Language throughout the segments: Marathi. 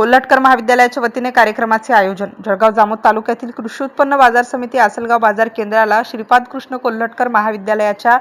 कोल्हटकर महाविद्यालयाच्या वतीने कार्यक्रमाचे आयोजन. जळगाव जामोद तालुक्यातील कृषी उत्पन्न बाजार समिती आसलगाव बाजार केंद्राला श्रीपाद कृष्ण कोल्हटकर महाविद्यालयाच्या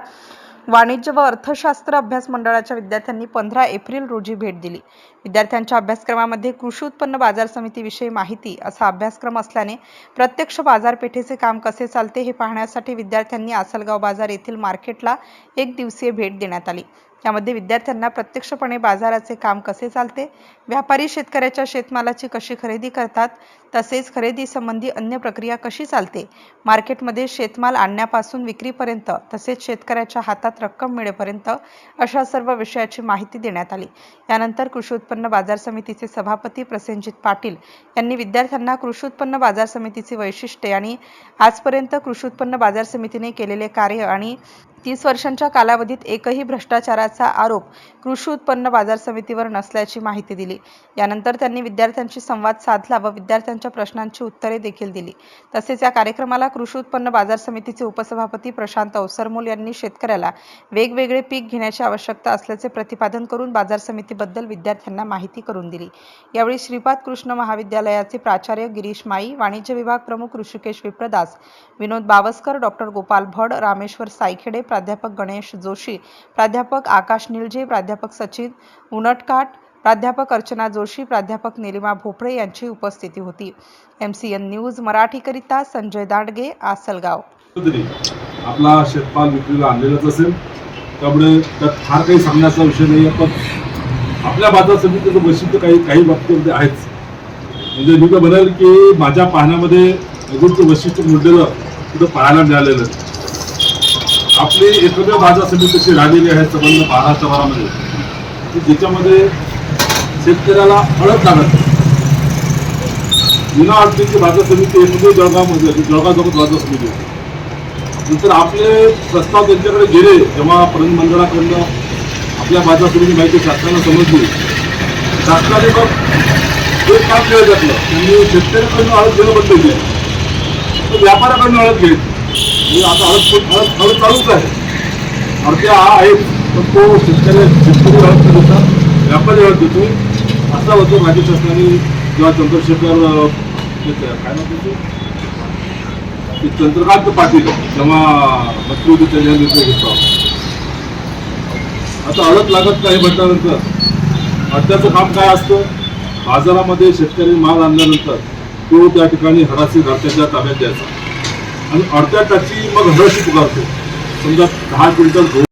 वाणिज्य व अर्थशास्त्र अभ्यास मंडळाच्या विद्यार्थ्यांनी पंधरा एप्रिल रोजी भेट दिली. विद्यार्थ्यांच्या अभ्यासक्रमामध्ये कृषी उत्पन्न बाजार समितीविषयी माहिती असा अभ्यासक्रम असल्याने प्रत्यक्ष बाजारपेठेचे काम कसे चालते हे पाहण्यासाठी विद्यार्थ्यांनी आसलगाव बाजार येथील मार्केटला एक दिवसीय भेट देण्यात आली. यामध्ये विद्यार्थ्यांना प्रत्यक्षपणे बाजाराचे काम कसे चालते व्यापारी शेतकऱ्याच्या शेतमालाची कशी खरेदी करतात तसेच खरेदीसंबंधी अन्य प्रक्रिया कशी चालते मार्केटमध्ये शेतमाल आणण्यापासून विक्रीपर्यंत तसेच शेतकऱ्याच्या हातात रक्कम मिळेपर्यंत अशा सर्व विषयाची माहिती देण्यात आली. यानंतर कृषी उत्पन्न बाजार समितीचे सभापती प्रसेनजित पाटील यांनी विद्यार्थ्यांना कृषी उत्पन्न बाजार समितीची वैशिष्ट्ये आणि आजपर्यंत कृषी उत्पन्न बाजार समितीने केलेले कार्य आणि तीस वर्षांच्या कालावधीत एकही भ्रष्टाचाराचा आरोप कृषी उत्पन्न बाजार समितीवर नसल्याची माहिती दिली. यानंतर त्यांनी विद्यार्थ्यांशी संवाद साधला व विद्यार्थ्यांच्या प्रश्नांची उत्तरे देखील दिली. तसेच या कार्यक्रमाला कृषी उत्पन्न बाजार समितीचे उपसभापती प्रशांत अवसरमोल यांनी शेतकऱ्याला वेगवेगळे पीक घेण्याची आवश्यकता असल्याचे प्रतिपादन करून बाजार समितीबद्दल विद्यार्थ्यांना माहिती करून दिली. यावेळी श्रीपाद कृष्ण महाविद्यालयाचे प्राचार्य गिरीश माई वाणिज्य विभाग प्रमुख ऋषिकेश विप्रदास विनोद बावस्कर डॉक्टर गोपाल भड रामेश्वर सायखेडे प्राध्यापक गणेश जोशी प्राध्यापक आकाश निलजे प्राध्यापक सचिन उनटकाट प्राध्यापक अर्चना जोशी प्राध्यापक निलिमा भोपळे यांची उपस्थिती होती. एम सी एन न्यूज मराठीकरिता संजय दांडगे आसलगाव. आपला शेतपाल विक्रीला आणलेलाच असेल. त्यामुळे त्यात फार काही सांगण्याचा विषय नाही आहे पण आपल्या बाजार समितीचं वैशिष्ट्य काही काही बाबतीमध्ये आहेच. म्हणजे मी तर म्हणेल की माझ्या पाहण्यामध्ये अजून ते वैशिष्ट्य मोडलेलं तिथं पाहायला मिळालेलं नाही. आपली एकमेव बाजार समितीशी राहिलेली आहे संबंध महाराष्ट्रभरामध्ये की ज्याच्यामध्ये शेतकऱ्याला हळद लागत नाही. विना अडचणीची बाजार समिती एकमेव जळगावमध्ये होती. जळगाव जवळ बाजार समिती होती नंतर आपले प्रस्ताव त्यांच्याकडे गेले जेव्हा पर्यंत मंडळाकडनं आपल्या बाजार समिती माहिती शासनाला समजली शासनाने मग एक काम केलं जातलं त्यांनी शेतकऱ्याकडनं हळद घेणं बंद केलं तर व्यापाऱ्याकडनं हळद घ्यायची मी आता हळद हळद हळद चालूच आहे. अडत्या हा आहे पण तो शेतकऱ्या शेतकरी हळद न व्यापारी हळद देतो. असा होतो राज्य शासनाने किंवा चंद्रशेखर काय म्हणतो चंद्रकांत पाटील जेव्हा मंत्री होते त्यांनी निर्णय घेतला. आता हळद लागत नाही म्हटल्यानंतर अडत्याचं काम काय असतं? बाजारामध्ये शेतकरी माल आणल्यानंतर तो त्या ठिकाणी हरासी घरच्याच्या ताब्यात द्यायचा. आणि अर्ध्या टाची मग हरशी पुकारतो. समजा दहा क्विंटल गहू